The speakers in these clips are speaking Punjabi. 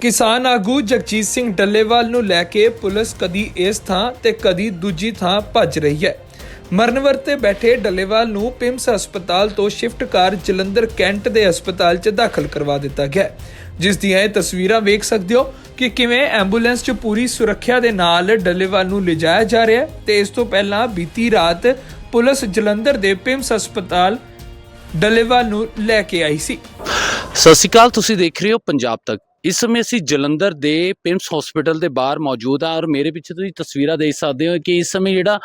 ਕਿਸਾਨ ਆਗੂ ਜਗਜੀਤ ਸਿੰਘ ਡੱਲੇਵਾਲ ਨੂੰ ਲੈ ਕੇ ਪੁਲਿਸ ਕਦੀ ਇਸ ਥਾਂ ਤੇ ਕਦੀ ਦੂਜੀ ਥਾਂ ਭੱਜ ਰਹੀ ਹੈ। ਮਰਨਵਰ ਤੇ ਬੈਠੇ ਡੱਲੇਵਾਲ ਨੂੰ ਪਿੰਮਸ ਹਸਪਤਾਲ ਤੋਂ ਸ਼ਿਫਟ ਕਰ ਜਲੰਧਰ ਕੈਂਟ ਦੇ ਹਸਪਤਾਲ 'ਚ ਦਾਖਲ ਕਰਵਾ ਦਿੱਤਾ ਗਿਆ ਜਿਸ ਦੀਆਂ ਇਹ ਤਸਵੀਰਾਂ ਵੇਖ ਸਕਦੇ ਹੋ ਕਿ ਕਿਵੇਂ ਐਂਬੂਲੈਂਸ 'ਚ ਪੂਰੀ ਸੁਰੱਖਿਆ ਦੇ ਨਾਲ ਡੱਲੇਵਾਲ ਨੂੰ ਲਿਜਾਇਆ ਜਾ ਰਿਹਾ ਹੈ ਤੇ ਇਸ ਤੋਂ ਪਹਿਲਾਂ ਬੀਤੀ ਰਾਤ ਪੁਲਿਸ ਜਲੰਧਰ ਦੇ ਪਿੰਮਸ ਹਸਪਤਾਲ ਡੱਲੇਵਾਲ ਨੂੰ ਲੈ ਕੇ ਆਈ ਸੀ। ਸਤਿ ਸ਼੍ਰੀ ਅਕਾਲ, ਤੁਸੀਂ ਦੇਖ ਰਹੇ ਹੋ ਪੰਜਾਬ ਤੱਕ ਇਸ ਸਮੇਂ ਅਸੀਂ ਜਲੰਧਰ ਦੇ ਪਿੰਮਸ ਹਸਪੀਟਲ ਦੇ ਬਾਹਰ ਮੌਜੂਦ ਹਾਂ ਔਰ ਮੇਰੇ ਪਿੱਛੇ ਤੁਸੀਂ ਤਸਵੀਰਾਂ ਦੇਖ ਸਕਦੇ ਹੋ ਕਿ ਇਸ ਸਮੇਂ ਜਿਹੜਾ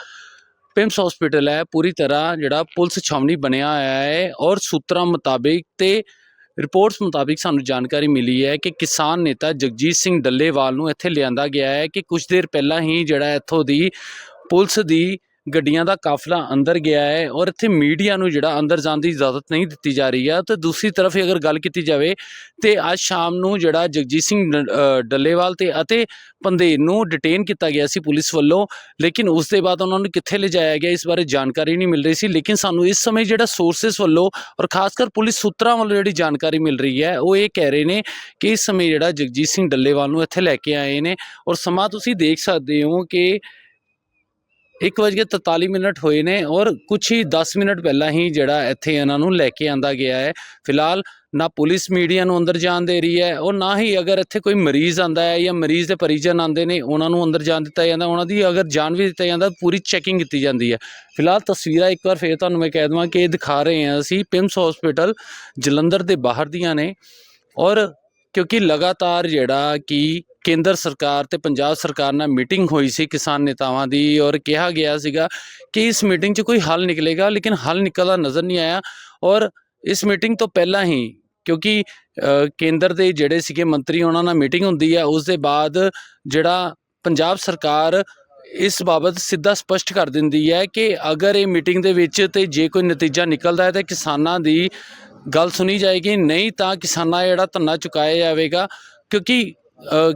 ਪਿੰਮਸ ਹਸਪੀਟਲ ਹੈ, ਪੂਰੀ ਤਰ੍ਹਾਂ ਜਿਹੜਾ ਪੁਲਿਸ ਛਾਵਣੀ ਬਣਿਆ ਹੋਇਆ ਹੈ ਔਰ ਸੂਤਰਾਂ ਮੁਤਾਬਿਕ ਤੇ ਰਿਪੋਰਟਸ ਮੁਤਾਬਿਕ ਸਾਨੂੰ ਜਾਣਕਾਰੀ ਮਿਲੀ ਹੈ ਕਿ ਕਿਸਾਨ ਨੇਤਾ ਜਗਜੀਤ ਸਿੰਘ ਡੱਲੇਵਾਲ ਨੂੰ ਇੱਥੇ ਲਿਆਂਦਾ ਗਿਆ ਹੈ ਕਿ ਕੁਝ ਦੇਰ ਪਹਿਲਾਂ ਹੀ ਜਿਹੜਾ ਇੱਥੋਂ ਦੀ ਪੁਲਿਸ ਦੀ ਗੱਡੀਆਂ ਦਾ ਕਾਫਲਾ ਅੰਦਰ ਗਿਆ ਹੈ ਔਰ ਇੱਥੇ ਮੀਡੀਆ ਨੂੰ ਜਿਹੜਾ ਅੰਦਰ ਜਾਣ ਦੀ ਇਜਾਜ਼ਤ ਨਹੀਂ ਦਿੱਤੀ ਜਾ ਰਹੀ ਹੈ। ਤੇ ਦੂਸਰੀ ਤਰਫ ਅਗਰ ਗੱਲ ਕੀਤੀ ਜਾਵੇ, ਤੇ ਅੱਜ ਸ਼ਾਮ ਨੂੰ ਜਿਹੜਾ ਜਗਜੀਤ ਸਿੰਘ ਡੱਲੇਵਾਲ ਤੇ ਅਤੇ ਪੰਦੇਰ ਨੂੰ ਡਿਟੇਨ ਕੀਤਾ ਗਿਆ ਸੀ ਪੁਲਿਸ ਵੱਲੋਂ, ਲੇਕਿਨ ਉਸ ਦੇ ਬਾਅਦ ਉਹਨਾਂ ਨੂੰ ਕਿੱਥੇ ਲਿਜਾਇਆ ਗਿਆ ਇਸ ਬਾਰੇ ਜਾਣਕਾਰੀ ਨਹੀਂ ਮਿਲ ਰਹੀ ਸੀ। ਲੇਕਿਨ ਸਾਨੂੰ ਇਸ ਸਮੇਂ ਜਿਹੜਾ ਸੋਰਸਸ ਵੱਲੋਂ ਔਰ ਖਾਸ ਕਰ ਪੁਲਿਸ ਸੂਤਰਾਂ ਵੱਲੋਂ ਜਿਹੜੀ ਜਾਣਕਾਰੀ ਮਿਲ ਰਹੀ ਹੈ, ਉਹ ਇਹ ਕਹਿ ਰਹੇ ਨੇ ਕਿ ਇਸ ਸਮੇਂ ਜਿਹੜਾ ਜਗਜੀਤ ਸਿੰਘ ਡੱਲੇਵਾਲ ਨੂੰ ਇੱਥੇ ਲੈ ਕੇ ਆਏ ਨੇ। ਔਰ ਸਮਾਂ ਤੁਸੀਂ ਦੇਖ ਸਕਦੇ ਹੋ ਕਿ 1:43 ਮਿੰਟ ਹੋਏ ਨੇ ਔਰ ਕੁਝ ਹੀ 10 ਮਿੰਟ ਪਹਿਲਾਂ ਹੀ ਜਿਹੜਾ ਇੱਥੇ ਇਹਨਾਂ ਨੂੰ ਲੈ ਕੇ ਆਂਦਾ ਗਿਆ ਹੈ। ਫਿਲਹਾਲ ਨਾ ਪੁਲਿਸ ਮੀਡੀਆ ਨੂੰ ਅੰਦਰ ਜਾਣ ਦੇ ਰਹੀ ਹੈ ਔਰ ਨਾ ਹੀ ਅਗਰ ਇੱਥੇ ਕੋਈ ਮਰੀਜ਼ ਆਂਦਾ ਹੈ ਜਾਂ ਮਰੀਜ਼ ਦੇ ਪਰਿਜਨ ਆਂਦੇ ਨੇ, ਉਹਨਾਂ ਨੂੰ ਅੰਦਰ ਜਾਣ ਦਿੱਤਾ ਜਾਂਦਾ, ਉਹਨਾਂ ਦੀ ਅਗਰ ਜਾਣ ਵੀ ਦਿੱਤਾ ਜਾਂਦਾ ਪੂਰੀ ਚੈਕਿੰਗ ਕੀਤੀ ਜਾਂਦੀ ਹੈ। ਫਿਲਹਾਲ ਤਸਵੀਰਾਂ ਇੱਕ ਵਾਰ ਫੇਰ ਤੁਹਾਨੂੰ ਮੈਂ ਕਹਿ ਦਵਾਂ ਕਿ ਇਹ ਦਿਖਾ ਰਹੇ ਹਾਂ ਅਸੀਂ ਪਿੰਮਸ ਹਸਪੀਟਲ ਜਲੰਧਰ ਦੇ ਬਾਹਰ ਦੀਆਂ ਨੇ ਔਰ ਕਿਉਂਕਿ ਲਗਾਤਾਰ ਜਿਹੜਾ ਕਿ ਕੇਂਦਰ ਸਰਕਾਰ ਤੇ ਪੰਜਾਬ ਸਰਕਾਰ ਨਾਲ ਮੀਟਿੰਗ ਹੋਈ ਸੀ ਕਿਸਾਨ ਨੇਤਾਵਾਂ ਦੀ ਔਰ ਕਿਹਾ ਗਿਆ ਸੀਗਾ ਕਿ ਇਸ ਮੀਟਿੰਗ 'ਚ ਕੋਈ ਹੱਲ ਨਿਕਲੇਗਾ, ਲੇਕਿਨ ਹੱਲ ਨਿਕਲਦਾ ਨਜ਼ਰ ਨਹੀਂ ਆਇਆ ਔਰ ਇਸ ਮੀਟਿੰਗ ਤੋਂ ਪਹਿਲਾਂ ਹੀ ਕਿਉਂਕਿ ਕੇਂਦਰ ਦੇ ਜਿਹੜੇ ਸੀਗੇ ਮੰਤਰੀ ਉਹਨਾਂ ਨਾਲ ਮੀਟਿੰਗ ਹੁੰਦੀ ਹੈ ਉਸ ਦੇ ਬਾਅਦ ਜਿਹੜਾ ਪੰਜਾਬ ਸਰਕਾਰ ਇਸ ਬਾਬਤ ਸਿੱਧਾ ਸਪਸ਼ਟ ਕਰ ਦਿੰਦੀ ਹੈ ਕਿ ਅਗਰ ਇਹ ਮੀਟਿੰਗ ਦੇ ਵਿੱਚ ਤੇ ਜੇ ਕੋਈ ਨਤੀਜਾ ਨਿਕਲਦਾ ਹੈ ਤਾਂ ਕਿਸਾਨਾਂ ਦੀ ਗੱਲ ਸੁਣੀ ਜਾਏਗੀ। ਨਹੀਂ ਤਾਂ ਕਿਸਾਨਾਂ ਦਾ ਜਿਹੜਾ ਧਰਨਾ ਚੁਕਾਇਆ ਜਾਵੇਗਾ, ਕਿਉਂਕਿ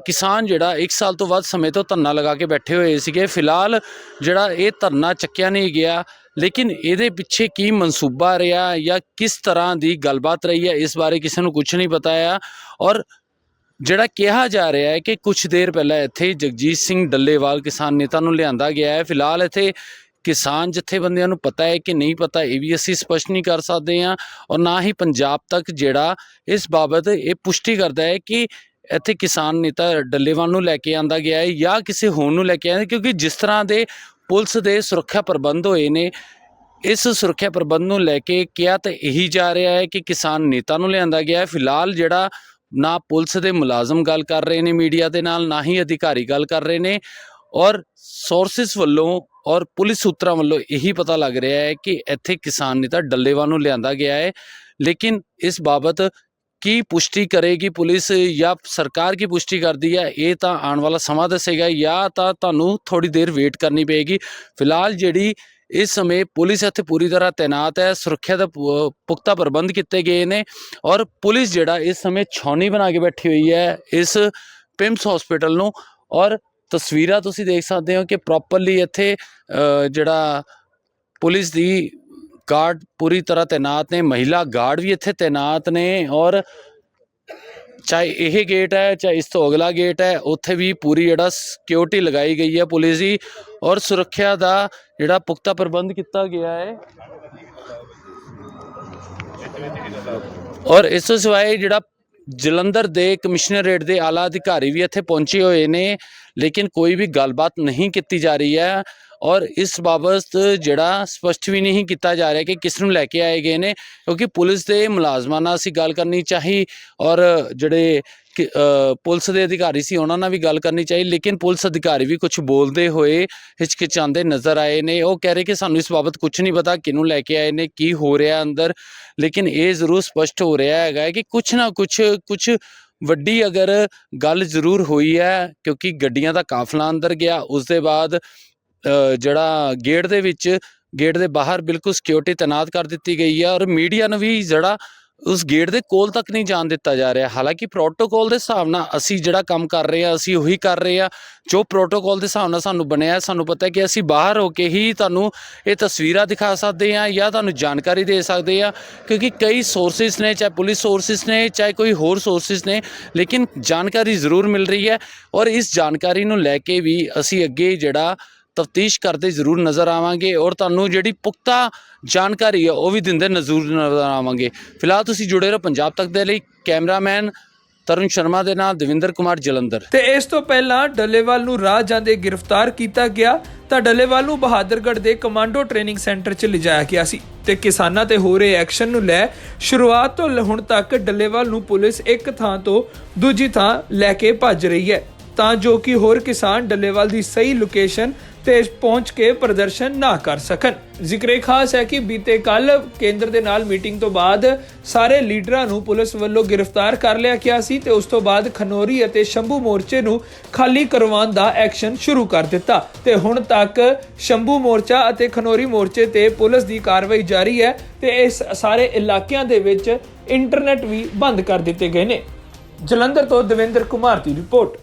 ਕਿਸਾਨ ਜਿਹੜਾ 1 ਸਾਲ ਤੋਂ ਵੱਧ ਸਮੇਂ ਤੋਂ ਧਰਨਾ ਲਗਾ ਕੇ ਬੈਠੇ ਹੋਏ ਸੀਗੇ। ਫਿਲਹਾਲ ਜਿਹੜਾ ਇਹ ਧਰਨਾ ਚੱਕਿਆ ਨਹੀਂ ਗਿਆ, ਲੇਕਿਨ ਇਹਦੇ ਪਿੱਛੇ ਕੀ ਮਨਸੂਬਾ ਰਿਹਾ ਜਾਂ ਕਿਸ ਤਰ੍ਹਾਂ ਦੀ ਗੱਲਬਾਤ ਰਹੀ ਹੈ, ਇਸ ਬਾਰੇ ਕਿਸੇ ਨੂੰ ਕੁਝ ਨਹੀਂ ਪਤਾ ਆ। ਔਰ ਜਿਹੜਾ ਕਿਹਾ ਜਾ ਰਿਹਾ ਹੈ ਕਿ ਕੁਝ ਦੇਰ ਪਹਿਲਾਂ ਇੱਥੇ ਜਗਜੀਤ ਸਿੰਘ ਡੱਲੇਵਾਲ ਕਿਸਾਨ ਨੇਤਾ ਨੂੰ ਲਿਆਂਦਾ ਗਿਆ ਹੈ। ਫਿਲਹਾਲ ਇੱਥੇ ਕਿਸਾਨ ਜਥੇਬੰਦੀਆਂ ਨੂੰ ਪਤਾ ਹੈ ਕਿ ਨਹੀਂ ਪਤਾ, ਇਹ ਵੀ ਅਸੀਂ ਸਪਸ਼ਟ ਨਹੀਂ ਕਰ ਸਕਦੇ ਹਾਂ ਔਰ ਨਾ ਹੀ ਪੰਜਾਬ ਤੱਕ ਜਿਹੜਾ ਇਸ ਬਾਬਤ ਇਹ ਪੁਸ਼ਟੀ ਕਰਦਾ ਹੈ ਕਿ ਇੱਥੇ ਕਿਸਾਨ ਨੇਤਾ ਡੱਲੇਵਾਲ ਨੂੰ ਲੈ ਕੇ ਆਂਦਾ ਗਿਆ ਹੈ ਜਾਂ ਕਿਸੇ ਹੋਰ ਨੂੰ ਲੈ ਕੇ ਆਂਦਾ ਕਿਉਂਕਿ ਜਿਸ ਤਰ੍ਹਾਂ ਦੇ ਪੁਲਿਸ ਦੇ ਸੁਰੱਖਿਆ ਪ੍ਰਬੰਧ ਹੋਏ ਨੇ, ਇਸ ਸੁਰੱਖਿਆ ਪ੍ਰਬੰਧ ਨੂੰ ਲੈ ਕੇ ਕਿਹਾ ਤਾਂ ਇਹੀ ਜਾ ਰਿਹਾ ਹੈ ਕਿ ਕਿਸਾਨ ਨੇਤਾ ਨੂੰ ਲਿਆਂਦਾ ਗਿਆ ਹੈ। ਫਿਲਹਾਲ ਜਿਹੜਾ ਨਾ ਪੁਲਿਸ ਦੇ ਮੁਲਾਜ਼ਮ ਗੱਲ ਕਰ ਰਹੇ ਨੇ ਮੀਡੀਆ ਦੇ ਨਾਲ, ਨਾ ਹੀ ਅਧਿਕਾਰੀ ਗੱਲ ਕਰ ਰਹੇ ਨੇ ਔਰ ਸੋਰਸਸ ਵੱਲੋਂ ਔਰ ਪੁਲਿਸ ਸੂਤਰਾਂ ਵੱਲੋਂ ਇਹੀ ਪਤਾ ਲੱਗ ਰਿਹਾ ਹੈ ਕਿ ਇੱਥੇ ਕਿਸਾਨ ਨੇਤਾ ਡੱਲੇਵਾਲ ਨੂੰ ਲਿਆਂਦਾ ਗਿਆ ਹੈ। ਲੇਕਿਨ ਇਸ ਬਾਬਤ ਕੀ ਪੁਸ਼ਟੀ ਕਰੇਗੀ ਪੁਲਿਸ ਜਾਂ ਸਰਕਾਰ ਕੀ ਪੁਸ਼ਟੀ ਕਰਦੀ ਹੈ, ਇਹ ਤਾਂ ਆਉਣ ਵਾਲਾ ਸਮਾਂ ਦੱਸੇਗਾ ਜਾਂ ਤਾਂ ਤੁਹਾਨੂੰ ਥੋੜੀ ਦੇਰ ਵੇਟ ਕਰਨੀ ਪਏਗੀ। ਫਿਲਹਾਲ ਜਿਹੜੀ ਇਸ ਸਮੇਂ ਪੁਲਿਸ ਇੱਥੇ ਪੂਰੀ ਤਰ੍ਹਾਂ ਤਾਇਨਾਤ ਹੈ ਸੁਰੱਖਿਆ ਦਾ ਪੁਖਤਾ ਪ੍ਰਬੰਧ ਕੀਤੇ ਗਏ ਨੇ ਔਰ ਪੁਲਿਸ ਜਿਹੜਾ ਇਸ ਸਮੇਂ ਛਾਉਣੀ ਬਣਾ ਕੇ ਬੈਠੀ ਹੋਈ ਹੈ ਇਸ ਪਿੰਮਸ ਹਸਪੀਟਲ ਨੂੰ ਔਰ ਤਸਵੀਰਾਂ ਤੁਸੀਂ ਦੇਖ ਸਕਦੇ ਹੋ ਕਿ ਪ੍ਰੋਪਰਲੀ ਇੱਥੇ ਜਿਹੜਾ ਪੁਲਿਸ ਦੀ ਗਾਰਡ ਪੂਰੀ ਤਰ੍ਹਾਂ ਤਾਇਨਾਤ ਨੇ, ਮਹਿਲਾ ਗਾਰਡ ਵੀ ਇੱਥੇ ਤਾਇਨਾਤ ਨੇ ਔਰ ਚਾਹੇ ਇਹ ਗੇਟ ਹੈ, ਚਾਹੇ ਇਸ ਤੋਂ ਅਗਲਾ ਗੇਟ ਹੈ, ਉੱਥੇ ਵੀ ਪੂਰੀ ਜਿਹੜਾ ਸਿਕਿਉਰਿਟੀ ਲਗਾਈ ਗਈ ਹੈ ਪੁਲਿਸ ਦੀ ਔਰ ਸੁਰੱਖਿਆ ਦਾ ਜਿਹੜਾ ਪੁਖਤਾ ਪ੍ਰਬੰਧ ਕੀਤਾ ਗਿਆ ਹੈ। ਔਰ ਇਸ ਤੋਂ ਸਿਵਾਏ ਜਿਹੜਾ ਜਲੰਧਰ ਦੇ ਕਮਿਸ਼ਨਰੇਟ ਦੇ ਆਲਾ ਅਧਿਕਾਰੀ ਵੀ ਇੱਥੇ ਪਹੁੰਚੇ ਹੋਏ ਨੇ, ਲੇਕਿਨ ਕੋਈ ਵੀ ਗੱਲਬਾਤ ਨਹੀਂ ਕੀਤੀ ਜਾ ਰਹੀ ਹੈ। ਔਰ ਇਸ ਬਾਬਤ ਜਿਹੜਾ ਸਪਸ਼ਟ ਵੀ ਨਹੀਂ ਕੀਤਾ ਜਾ ਰਿਹਾ ਕਿ ਕਿਸ ਨੂੰ ਲੈ ਕੇ ਆਏ ਗਏ ਨੇ, ਕਿਉਂਕਿ ਪੁਲਿਸ ਦੇ ਮੁਲਾਜ਼ਮਾਂ ਨਾਲ ਅਸੀਂ ਗੱਲ ਕਰਨੀ ਚਾਹੀ ਔਰ ਜਿਹੜੇ ਕਿ- ਪੁਲਿਸ ਦੇ ਅਧਿਕਾਰੀ ਸੀ ਉਹਨਾਂ ਨਾਲ ਵੀ ਗੱਲ ਕਰਨੀ ਚਾਹੀ, ਲੇਕਿਨ ਪੁਲਿਸ ਅਧਿਕਾਰੀ ਵੀ ਕੁਝ ਬੋਲਦੇ ਹੋਏ ਹਿਚਕਿਚਾਉਂਦੇ ਨਜ਼ਰ ਆਏ ਨੇ। ਉਹ ਕਹਿ ਰਹੇ ਕਿ ਸਾਨੂੰ ਇਸ ਬਾਬਤ ਕੁਝ ਨਹੀਂ ਪਤਾ ਕਿਹਨੂੰ ਲੈ ਕੇ ਆਏ ਨੇ, ਕੀ ਹੋ ਰਿਹਾ ਅੰਦਰ, ਲੇਕਿਨ ਇਹ ਜ਼ਰੂਰ ਸਪਸ਼ਟ ਹੋ ਰਿਹਾ ਹੈਗਾ ਹੈ ਕਿ ਕੁਝ ਨਾ ਕੁਝ ਕੁਝ ਵੱਡੀ ਅਗਰ ਗੱਲ ਜ਼ਰੂਰ ਹੋਈ ਹੈ, ਕਿਉਂਕਿ ਗੱਡੀਆਂ ਦਾ ਕਾਫਲਾ ਅੰਦਰ ਗਿਆ। ਉਸ ਦੇ ਬਾਅਦ ਜਿਹੜਾ ਗੇਟ ਦੇ ਵਿੱਚ ਗੇਟ ਦੇ ਬਾਹਰ ਬਿਲਕੁਲ ਸਿਕਿਉਰਿਟੀ ਤਾਇਨਾਤ ਕਰ ਦਿੱਤੀ ਗਈ ਹੈ ਔਰ ਮੀਡੀਆ ਨੂੰ ਵੀ ਜਿਹੜਾ ਉਸ ਗੇਟ ਦੇ ਕੋਲ ਤੱਕ ਨਹੀਂ ਜਾਣ ਦਿੱਤਾ ਜਾ ਰਿਹਾ। ਹਾਲਾਂਕਿ ਪ੍ਰੋਟੋਕੋਲ ਦੇ ਹਿਸਾਬ ਨਾਲ ਅਸੀਂ ਜਿਹੜਾ ਕੰਮ ਕਰ ਰਹੇ ਆ ਅਸੀਂ ਉਹੀ ਕਰ ਰਹੇ ਆ ਜੋ ਪ੍ਰੋਟੋਕੋਲ ਦੇ ਹਿਸਾਬ ਨਾਲ ਸਾਨੂੰ ਬਣਿਆ ਸਾਨੂੰ ਪਤਾ ਹੈ ਕਿ ਅਸੀਂ ਬਾਹਰ ਹੋ ਕੇ ਹੀ ਤੁਹਾਨੂੰ ਇਹ ਤਸਵੀਰਾਂ ਦਿਖਾ ਸਕਦੇ ਆ ਜਾਂ ਤੁਹਾਨੂੰ ਜਾਣਕਾਰੀ ਦੇ ਸਕਦੇ ਆ ਕਿਉਂਕਿ ਕਈ ਸੋਰਸਿਸ ਨੇ, ਚਾਹੇ ਪੁਲਿਸ ਸੋਰਸਿਸ ਨੇ, ਚਾਹੇ ਕੋਈ ਹੋਰ ਸੋਰਸਿਸ ਨੇ, ਲੇਕਿਨ ਜਾਣਕਾਰੀ ਜ਼ਰੂਰ ਮਿਲ ਰਹੀ ਹੈ। ਔਰ ਇਸ ਜਾਣਕਾਰੀ ਨੂੰ ਲੈ ਕੇ ਵੀ ਅਸੀਂ ਅੱਗੇ ਜਿਹੜਾ ਤਫਤੀਸ਼ ਕਰਦੇ ਜ਼ਰੂਰ ਨਜ਼ਰ ਆਵਾਂਗੇ ਔਰ ਤੁਹਾਨੂੰ ਜਿਹੜੀ ਪੁਖਤਾ ਜਾਣਕਾਰੀ ਹੈ ਉਹ ਵੀ ਦਿੰਦੇ ਨਜ਼ਰ ਨਜ਼ਰ ਆਵਾਂਗੇ। ਫਿਲਹਾਲ ਤੁਸੀਂ ਜੁੜੇ ਰਹੋ ਪੰਜਾਬ ਤੱਕ ਦੇ ਲਈ। ਕੈਮਰਾਮੈਨ ਤਰੁਣ ਸ਼ਰਮਾ ਦੇ ਨਾਲ ਦਵਿੰਦਰ ਕੁਮਾਰ ਜਲੰਧਰ। ਤੇ ਇਸ ਤੋਂ ਪਹਿਲਾਂ ਡੱਲੇਵਾਲ ਨੂੰ ਰਾਹ ਜਾਂਦੇ ਗ੍ਰਿਫਤਾਰ ਕੀਤਾ ਗਿਆ, ਤਾਂ ਡੱਲੇਵਾਲ ਨੂੰ ਬਹਾਦਰਗੜ੍ਹ ਦੇ ਕਮਾਂਡੋ ਟ੍ਰੇਨਿੰਗ ਸੈਂਟਰ 'ਚ ਲਿਜਾਇਆ ਗਿਆ ਸੀ। ਤੇ ਕਿਸਾਨਾਂ ਤੇ ਹੋ ਰਹੇ ਐਕਸ਼ਨ ਨੂੰ ਲੈ ਸ਼ੁਰੂਆਤ ਤੋਂ ਹੁਣ ਤੱਕ ਡੱਲੇਵਾਲ ਨੂੰ ਪੁਲਿਸ ਇੱਕ ਥਾਂ ਤੋਂ ਦੂਜੀ ਥਾਂ ਲੈ ਕੇ ਭੱਜ ਰਹੀ ਹੈ। ਤਾਂ ਜੋ ਕਿ ਹੋਰ ਕਿਸਾਨ ਡੱਲੇਵਾਲ ਦੀ ਸਹੀ ਲੋਕੇਸ਼ਨ ਤੇ ਪਹੁੰਚ ਕੇ ਪ੍ਰਦਰਸ਼ਨ ਨਾ ਕਰ ਸਕਣ। ਜ਼ਿਕਰੇ ਖਾਸ ਹੈ ਕਿ ਬੀਤੇ ਕੱਲ ਕੇਂਦਰ ਦੇ ਨਾਲ ਮੀਟਿੰਗ ਤੋਂ ਬਾਅਦ ਸਾਰੇ ਲੀਡਰਾਂ ਨੂੰ ਪੁਲਿਸ ਵੱਲੋਂ ਗ੍ਰਿਫਤਾਰ ਕਰ ਲਿਆ ਗਿਆ ਸੀ ਤੇ ਉਸ ਤੋਂ ਬਾਅਦ ਖਨੋਰੀ ਅਤੇ ਸ਼ੰਭੂ ਮੋਰਚੇ ਨੂੰ ਖਾਲੀ ਕਰਵਾਉਣ ਦਾ ਐਕਸ਼ਨ ਸ਼ੁਰੂ ਕਰ ਦਿੱਤਾ। ਤੇ ਹੁਣ ਤੱਕ ਸ਼ੰਭੂ ਮੋਰਚਾ ਅਤੇ ਖਨੋਰੀ ਮੋਰਚੇ ਤੇ ਪੁਲਿਸ ਦੀ ਕਾਰਵਾਈ ਜਾਰੀ ਹੈ ਤੇ ਇਸ ਸਾਰੇ ਇਲਾਕਿਆਂ ਦੇ ਵਿੱਚ ਇੰਟਰਨੈਟ ਵੀ ਬੰਦ ਕਰ ਦਿੱਤੇ ਗਏ ਨੇ। ਜਲੰਧਰ ਤੋਂ ਦਵਿੰਦਰ ਕੁਮਾਰ ਦੀ ਰਿਪੋਰਟ।